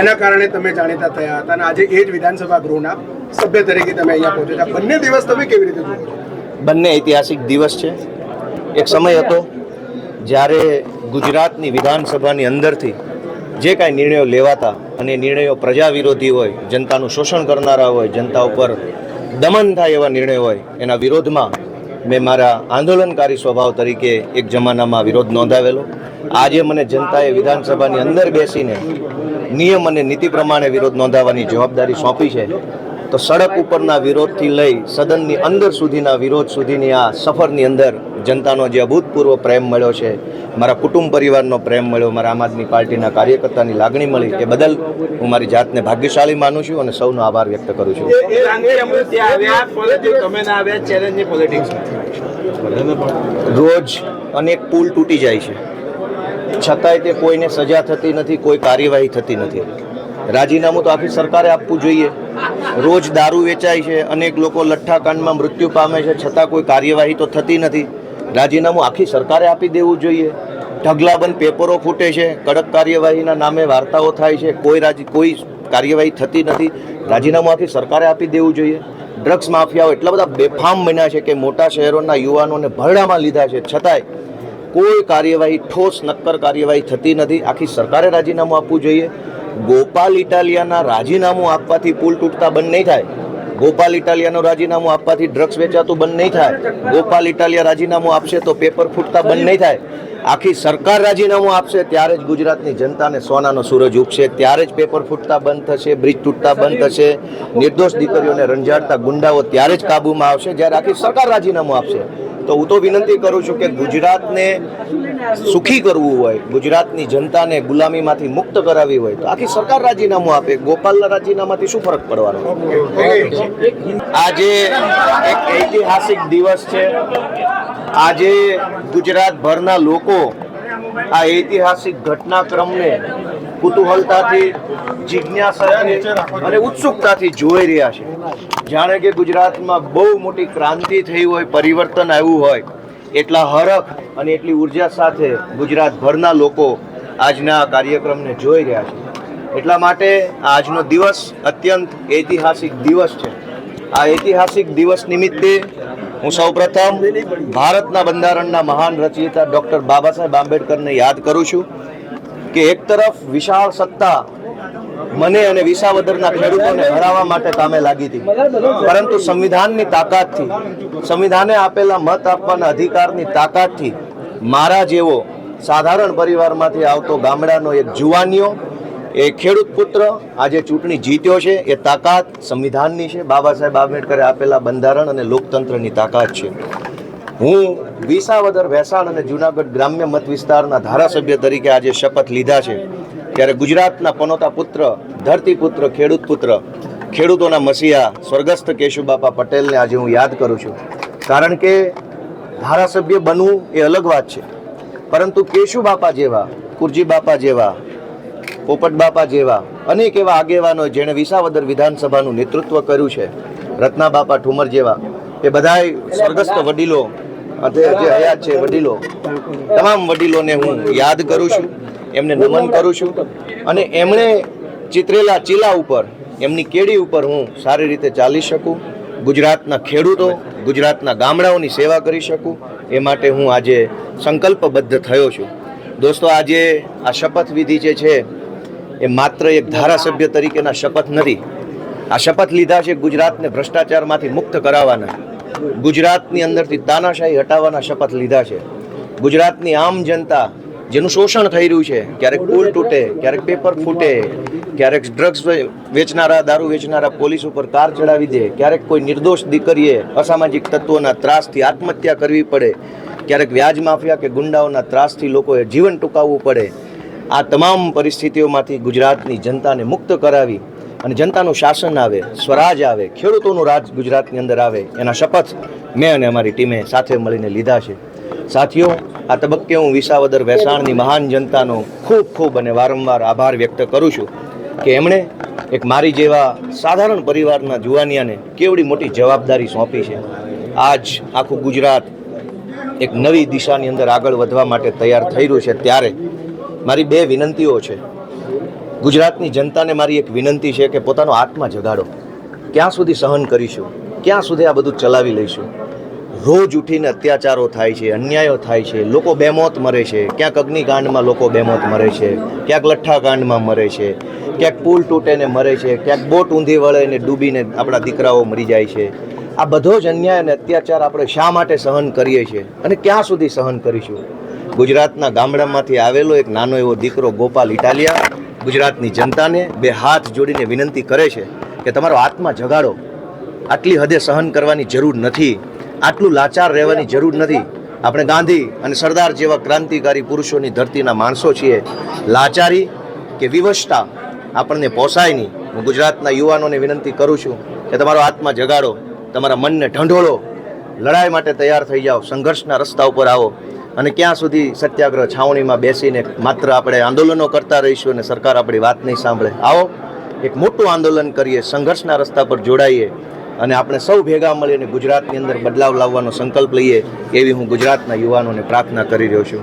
એના કારણે તમે જાણીતા થયા હતા અને આજે એ જ વિધાનસભા ગૃહના સભ્ય તરીકે તમે અહીંયા પહોંચ્યા બંને દિવસ તમે કેવી રીતે જુઓ બંને ઐતિહાસિક દિવસ છે. એક સમય હતો જ્યારે ગુજરાતની વિધાનસભાની અંદરથી જે કાંઈ નિર્ણયો લેવાતા અને નિર્ણયો પ્રજા વિરોધી હોય, જનતાનું શોષણ કરનારા હોય, જનતા ઉપર દમન થાય એવા નિર્ણયો હોય, એના વિરોધમાં મેં મારા આંદોલનકારી સ્વભાવ તરીકે એક જમાનામાં વિરોધ નોંધાવેલો. આજે મને જનતાએ વિધાનસભાની અંદર બેસીને નિયમ અને નીતિ પ્રમાણે વિરોધ નોંધાવવાની જવાબદારી સોંપી છે. તો સડક ઉપરના વિરોધથી લઈ સદનની અંદર સુધીના વિરોધ સુધીની આ સફરની અંદર જનતાનો જે અભૂતપૂર્વ પ્રેમ મળ્યો છે, મારા કુટુંબ પરિવારનો પ્રેમ મળ્યો, મારા આમ આદમી પાર્ટીના કાર્યકર્તાની લાગણી મળી, એ બદલ હું મારી જાતને ભાગ્યશાળી માનું છું અને સૌનો આભાર વ્યક્ત કરું છું. રોજ અનેક પુલ તૂટી જાય છે. છતાંય તે કોઈને સજા થતી નથી, કોઈ કાર્યવાહી થતી નથી. રાજીનામું તો આખી સરકારે આપવું જોઈએ. રોજ દારૂ વેચાય છે, અનેક લોકો લઠ્ઠાકાંડમાં મૃત્યુ પામે છે, છતાં કોઈ કાર્યવાહી તો થતી નથી. રાજીનામું આખી સરકારે આપી દેવું જોઈએ. ઢગલાબંધ પેપરો ફૂટે છે, કડક કાર્યવાહીના નામે વાર્તાઓ થાય છે, કોઈ રાજી, કોઈ કાર્યવાહી થતી નથી. રાજીનામું આખી સરકારે આપી દેવું જોઈએ. ડ્રગ્સ માફિયાઓ એટલા બધા બેફામ બન્યા છે કે મોટા શહેરોના યુવાનોને ભરડામાં લીધા છે. છતાંય કોઈ કાર્યવાહી, ઠોસ, નક્કર કાર્યવાહી થતી નથી. આખી સરકારે રાજીનામું આપવું જોઈએ. ગોપાલ ઇટાલિયાના રાજીનામું આપવાથી પુલ તૂટતા બંધ નહીં થાય. ગોપાલ ઇટાલિયાનું રાજીનામું આપવાથી ડ્રગ્સ વેચાતું બંધ નહીં થાય. ગોપાલ ઇટાલિયા રાજીનામું આપશે તો પેપર ફૂટતા બંધ નહીં થાય. આખી સરકાર રાજીનામું આપશે ત્યારે જ ગુજરાતની જનતાને સોનાનો સૂરજ ઉગશે ત્યારે જ પેપર ફૂટતા બંધ થશે બ્રિજ તૂટતા બંધ થશે નિર્દોષ દીકરીઓને રંજાડતા ગુંડાઓ ત્યારે જ કાબૂમાં આવશે જ્યારે આખી સરકાર રાજીનામું આપશે. તો હું તો વિનંતી કરું છું કે ગુજરાતને સુખી કરવું હોય, ગુજરાતની જનતાને ગુલામીમાંથી મુક્ત કરાવી હોય, તો આખી સરકાર રાજીનામું આપે. ગોપાલના રાજીનામાથી શું ફરક પડવાનો? આજે એક ઐતિહાસિક દિવસ છે. આજે ગુજરાતભરના લોકો આ ઐતિહાસિક ઘટનાક્રમને કુતૂહલતાથી, જિજ્ઞાસાથી અને ઉત્સુકતાથી જોઈ રહ્યા છે. જાણે કે ગુજરાતમાં બહુ મોટી ક્રાંતિ થઈ હોય, પરિવર્તન આવ્યું હોય, એટલા હરખ અને એટલી ઊર્જા સાથે ગુજરાતભરના લોકો આજના કાર્યક્રમને જોઈ રહ્યા છે. એટલા માટે આજનો દિવસ અત્યંત ઐતિહાસિક દિવસ છે. આ ઐતિહાસિક દિવસ નિમિત્તે હું સૌપ્રથમ ભારતના બંધારણના મહાન રચયિતા ડૉક્ટર બાબા સાહેબ આંબેડકરને યાદ કરું છું કે એક તરફ વિશાળ સત્તા મને અને વિસાવદરના ખેડૂતોને હરાવવા માટે કામે લાગી હતી. પરંતુ સંવિધાનની તાકાતથી, સંવિધાને આપેલા મત આપવાના અધિકારની તાકાતથી મારા જેવો સાધારણ પરિવારમાંથી આવતો ગામડાનો એક જુવાનીઓ એ ખેડૂત પુત્ર આજે ચૂંટણી જીત્યો છે. એ તાકાત સંવિધાનની છે. બાબા સાહેબ આંબેડકરે આપેલા બંધારણ અને લોકતંત્રની તાકાત છે. હું વિસાવદર વેસાણ અને જુનાગઢ ગ્રામ્ય મત વિસ્તારના ધારાસભ્ય તરીકે આજે શપથ લીધા છે. ત્યારે ગુજરાતના પનોતા પુત્ર ધરતીપુત્ર ખેડૂત પુત્ર, ખેડૂતોના મસીહા, સ્વર્ગસ્થ કેશુબાપા પટેલને આજે હું યાદ કરું છું. કારણ કે ધારાસભ્ય બનવું એ અલગ વાત છે. પરંતુ કેશુબાપા જેવા કુરજી બાપા જેવા પોપટ બાપા જેવા, અનેક એવા આગેવાનો જેણે વિસાવદર વિધાનસભાનું નેતૃત્વ કર્યું છે. રત્ના બાપા ઠુમર જેવા. એ બધાય સ્વર્ગસ્થ વડીલો જે હયાત છે વડીલો, તમામ વડીલોને હું યાદ કરું છું. એમને નમન કરું છું. અને એમણે ચિતરેલા ચીલા ઉપર, એમની કેડી ઉપર હું સારી રીતે ચાલી શકું. ગુજરાતના ખેડૂતો, ગુજરાતના ગામડાઓની સેવા કરી શકું. એ માટે હું આજે સંકલ્પબદ્ધ થયો છું. દોસ્તો, આજે આ શપથવિધિ જે છે, એ માત્ર એક ધારાસભ્ય તરીકેના શપથ નથી. આ શપથ લીધા છે ગુજરાતને ભ્રષ્ટાચારમાંથી મુક્ત કરાવવાના. ગુજરાતની અંદરથી તાનાશાહી હટાવવાના શપથ લીધા છે. ગુજરાતની આમ જનતા જેનું શોષણ થઈ રહ્યું છે, ક્યારેક પુલ તૂટે, ક્યારેક પેપર ફૂટે, ક્યારેક ડ્રગ્સ વેચનારા, દારૂ વેચનારા પોલીસ ઉપર કાર ચડાવી દે, ક્યારેક કોઈ નિર્દોષ દીકરીએ અસામાજિક તત્વોના ત્રાસથી આત્મહત્યા કરવી પડે, ક્યારેક વ્યાજ માફિયા કે ગુંડાઓના ત્રાસથી લોકોએ જીવન ટૂંકાવવું પડે. આ તમામ પરિસ્થિતિઓમાંથી ગુજરાતની જનતાને મુક્ત કરાવી અને જનતાનું શાસન આવે, સ્વરાજ આવે, ખેડૂતોનું રાજ ગુજરાતની અંદર આવે, એના શપથ મેં અને અમારી ટીમે સાથે મળીને લીધા છે. સાથીઓ, આ તબક્કે હું વિસાવદર વેસાણની મહાન જનતાનો ખૂબ ખૂબ અને વારંવાર આભાર વ્યક્ત કરું છું કે એમણે એક મારી જેવા સાધારણ પરિવારના જુવાનિયાને કેવડી મોટી જવાબદારી સોંપી છે. આજ આખું ગુજરાત એક નવી દિશાની અંદર આગળ વધવા માટે તૈયાર થઈ રહ્યું છે. ત્યારે મારી બે વિનંતીઓ છે. ગુજરાતની જનતાને મારી એક વિનંતી છે કે પોતાનો આત્મા જગાડો. ક્યાં સુધી સહન કરીશું? ક્યાં સુધી આ બધું ચલાવી લઈશું? રોજ ઉઠીને અત્યાચારો થાય છે, અન્યાયો થાય છે, લોકો બેમોત મરે છે, ક્યાંક અગ્નિકાંડમાં લોકો બેમોત મરે છે, ક્યાંક લઠ્ઠાકાંડમાં મરે છે, ક્યાંક પુલ તૂટે ને મરે છે, ક્યાંક બોટ ઊંધી વળે ને ડૂબીને આપણા દીકરાઓ મરી જાય છે. આ બધો જ અન્યાય અને અત્યાચાર આપણે શા માટે સહન કરીએ છીએ અને ક્યાં સુધી સહન કરીશું? ગુજરાતના ગામડામાંથી આવેલો એક નાનો એવો દીકરો ગોપાલ ઇટાલિયા ગુજરાતની જનતાને બે હાથ જોડીને વિનંતી કરે છે કે તમારો આત્મા જગાડો. આટલી હદે સહન કરવાની જરૂર નથી. આટલું લાચાર રહેવાની જરૂર નથી. આપણે ગાંધી અને સરદાર જેવા ક્રાંતિકારી પુરુષોની ધરતીના માણસો છીએ. લાચારી કે વિવશતા આપણને પોસાય નહીં. હું ગુજરાતના યુવાનોને વિનંતી કરું છું કે તમારો આત્મા જગાડો, તમારા મનને ઢંઢોળો, લડાઈ માટે તૈયાર થઈ જાઓ, સંઘર્ષના રસ્તા ઉપર આવો અને ક્યાં સુધી સત્યાગ્રહ છાવણીમાં બેસીને માત્ર આપણે આંદોલનો કરતા રહીશું અને સરકાર આપણી વાત નહીં સાંભળે. આવો, એક મોટું આંદોલન કરીએ, સંઘર્ષના રસ્તા પર જોડાઈએ. અને આપણે સૌ ભેગા મળીને ગુજરાતની અંદર બદલાવ લાવવાનો સંકલ્પ લઈએ એવી હું ગુજરાતના યુવાનોને પ્રાર્થના કરી રહ્યો છું.